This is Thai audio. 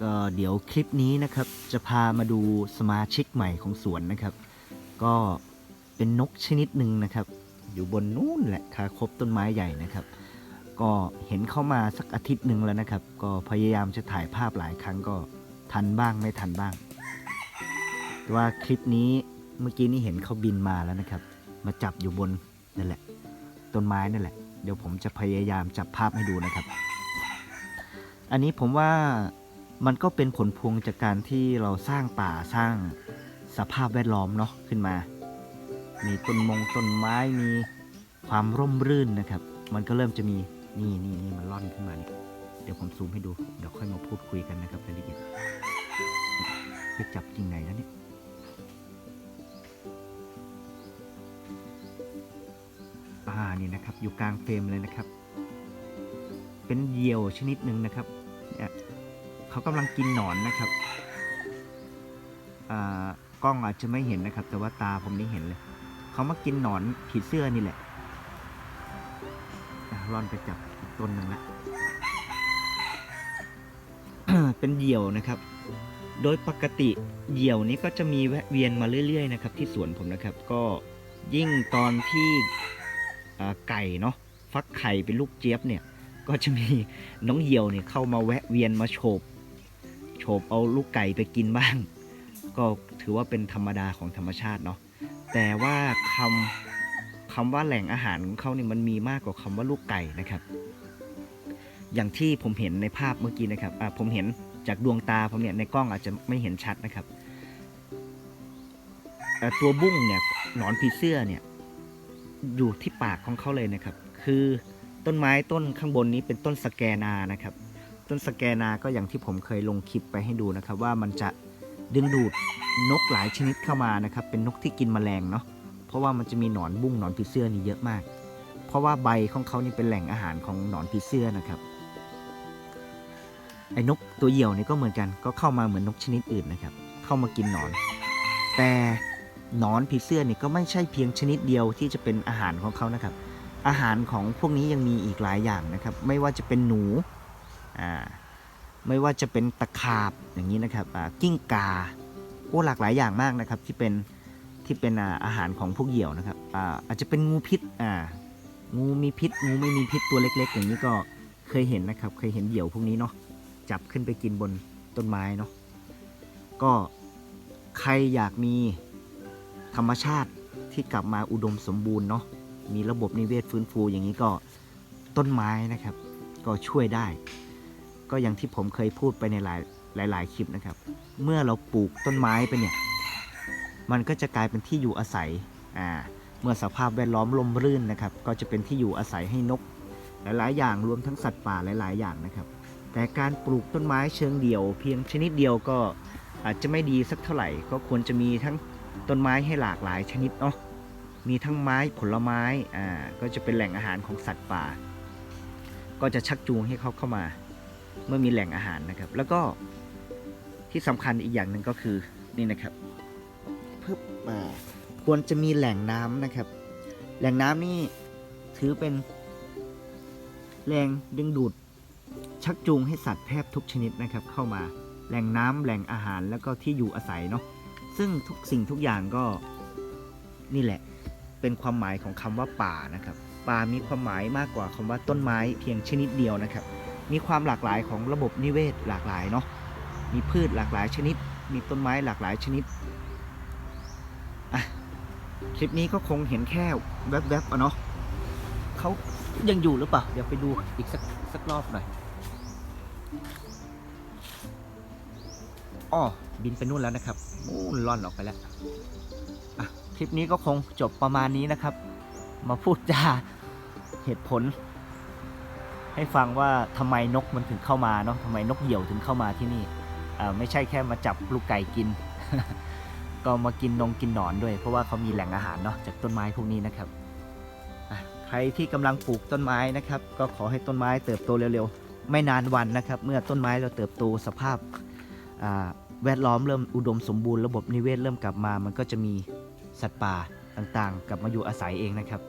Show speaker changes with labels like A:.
A: ก็เดี๋ยวคลิปนี้นะครับ จะพามาดูสมาชิกใหม่ของสวนนะครับ ก็เป็นนกชนิดหนึ่งนะครับ อยู่บนนู้นแหละคาคบต้นไม้ใหญ่นะครับ ก็เห็นเข้ามาสักอาทิตย์หนึ่งแล้วนะครับ ก็พยายามจะถ่ายภาพหลายครั้งก็ทันบ้างไม่ทันบ้าง แต่ว่าคลิปนี้เมื่อกี้นี้เห็นเขาบินมาแล้วนะครับ มาจับอยู่บนนั่นแหละ ต้นไม้นั่นแหละ เดี๋ยวผมจะพยายามจับภาพให้ดูนะครับ อันนี้ผมว่า มันก็เป็นผลพวงจากการที่เราสร้างป่าสร้างสภาพแวดล้อมเนาะขึ้นมา มีต้นมงต้นไม้มีความร่มรื่นนะครับ มันก็เริ่มจะมีนี่นี่นี่มันล่อนขึ้นมาเนี่ยเดี๋ยวผมซูมให้ดู เดี๋ยวค่อยมาพูดคุยกันนะครับรายละเอียดไปจับจริงไหนแล้วเนี่ยอ่านี่นะครับ อยู่กลางเฟรมเลยนะครับ เป็นเหยี่ยวชนิดหนึ่งนะครับ เขากำลังกินหนอนนะครับอ่ากล้องอาจจะไม่เห็นนะครับ แต่ว่าตาผมนี่เห็นเลย เขามากินหนอนผีเสื้อนี่แหละร่อนไปจับอีกต้นหนึ่งละเป็นเหยี่ยวนะครับ โดยปกติเหยี่ยวนี้ก็จะมีแวะเวียนมาเรื่อย ๆ นะครับ ที่สวนผมนะครับ ก็ยิ่งตอนที่ไก่เนาะฟักไข่เป็นลูกเจี๊ยบเนี่ย ก็จะมีน้องเหยี่ยวเนี่ยเข้ามาแวะเวียนมาโฉบ โฉบเอาลูกไก่ไปกินบ้าง ก็ถือว่าเป็นธรรมดาของธรรมชาติเนาะแต่ว่าคำคำว่าแหล่งอาหารของเขาเนี่ยมันมีมากกว่าคำว่าลูกไก่นะครับ อย่างที่ผมเห็นในภาพเมื่อกี้นะครับอ่าผมเห็นจากดวงตาผมเนี่ยในกล้องอาจจะไม่เห็นชัดนะครับตัวบุ้งเนี่ยหนอนผีเสื้อเนี่ยอยู่ที่ปากของเขาเลยนะครับ คือต้นไม้ต้นข้างบนนี้เป็นต้นสแกนานะครับ ต้นสแกนาก็อย่างที่ผมเคยลงคลิปไปให้ดูนะครับ ว่ามันจะดึงดูดนกหลายชนิดเข้ามานะครับ เป็นนกที่กินแมลงเนาะเพราะว่ามันจะมีหนอนบุ้งหนอนผีเสื้อนี่เยอะมาก เพราะว่าใบของเขานี่เป็นแหล่งอาหารของหนอนผีเสื้อนะครับไอ้นกตัวเหยี่ยวนี่ก็เหมือนกันก็เข้ามาเหมือนนกชนิดอื่นนะครับ เข้ามากินหนอน แต่หนอนผีเสื้อนี่ก็ไม่ใช่เพียงชนิดเดียวที่จะเป็นอาหารของเขานะครับ อาหารของพวกนี้ยังมีอีกหลายอย่างนะครับ ไม่ว่าจะเป็นหนู ไม่ว่าจะเป็นตะขาบอย่างนี้นะครับกิ้งกาโอ้หลากหลายอย่างมากนะครับที่เป็นที่เป็นอาหารของพวกเหยี่ยวนะครับอาจจะเป็นงูพิษงูมีพิษงูไม่มีพิษตัวเล็ก ๆ อย่างนี้ก็เคยเห็นนะครับเคยเห็นเหยี่ยวพวกนี้เนาะจับขึ้นไปกินบนต้นไม้เนาะก็ใครอยากมีธรรมชาติที่กลับมาอุดมสมบูรณ์เนาะมีระบบนิเวศฟื้นฟูอย่างนี้ก็ต้นไม้นะครับ ก็ช่วยได้ ก็อย่างที่ผมเคยพูดไปในหลายหลายหลายคลิปนะครับ เมื่อเราปลูกต้นไม้ไปเนี่ย มันก็จะกลายเป็นที่อยู่อาศัย อ่า เมื่อสภาพแวดล้อมลมรื่นนะครับ ก็จะเป็นที่อยู่อาศัยให้นก หลาย ๆ อย่างรวมทั้งสัตว์ป่าหลาย ๆ อย่างนะครับ แต่การปลูกต้นไม้เชิงเดี่ยว เพียงชนิดเดียวก็อาจจะไม่ดีสักเท่าไหร่ ก็ควรจะมีทั้งต้นไม้ให้หลากหลายชนิดเนาะ มีทั้งไม้ผลไม้ อ่า ก็จะเป็นแหล่งอาหารของสัตว์ป่า ก็จะชักจูงให้เขาเข้ามา เมื่อมีแหล่งอาหารนะครับ แล้วก็ที่สำคัญอีกอย่างหนึ่งก็คือนี่นะครับเพิ่มมาควรจะมีแหล่งน้ำนะครับ แหล่งน้ำนี่ถือเป็นแรงดึงดูดชักจูงให้สัตว์แทบทุกชนิดนะครับ เข้ามาแหล่งน้ำแหล่งอาหารแล้วก็ที่อยู่อาศัยเนาะซึ่งทุกสิ่งทุกอย่างก็นี่แหละเป็นความหมายของคำว่าป่านะครับ ป่ามีความหมายมากกว่าคำว่าต้นไม้เพียงชนิดเดียวนะครับ มีความหลากหลายของระบบนิเวศหลากหลายเนาะมีพืชหลากหลายชนิด มีต้นไม้หลากหลายชนิดอะคลิปนี้ก็คงเห็นแค่แวบๆอะเนาะเขายังอยู่หรือเปล่า เดี๋ยวไปดูอีกสักสักรอบหน่อยอ้อบินไปนู่นแล้วนะครับนู่นล่อนออกไปแล้วอะคลิปนี้ก็คงจบประมาณนี้นะครับ มาพูดจาเหตุผล ให้ฟังว่าทำไมนกมันถึงเข้ามาเนาะทำไมนกเหยี่ยวถึงเข้ามาที่นี่ไม่ใช่แค่มาจับลูกไก่กิน ก็มากินนงกินหนอนด้วย เพราะว่าเขามีแหล่งอาหารเนาะจากต้นไม้พวกนี้นะครับใครที่กำลังปลูกต้นไม้นะครับ ก็ขอให้ต้นไม้เติบโตเร็วๆ ไม่นานวันนะครับ เมื่อต้นไม้เราเติบโตสภาพแวดล้อมเริ่มอุดมสมบูรณ์ระบบนิเวศเริ่มกลับมา มันก็จะมีสัตว์ป่าต่างๆ กลับมาอยู่อาศัยเองนะครับ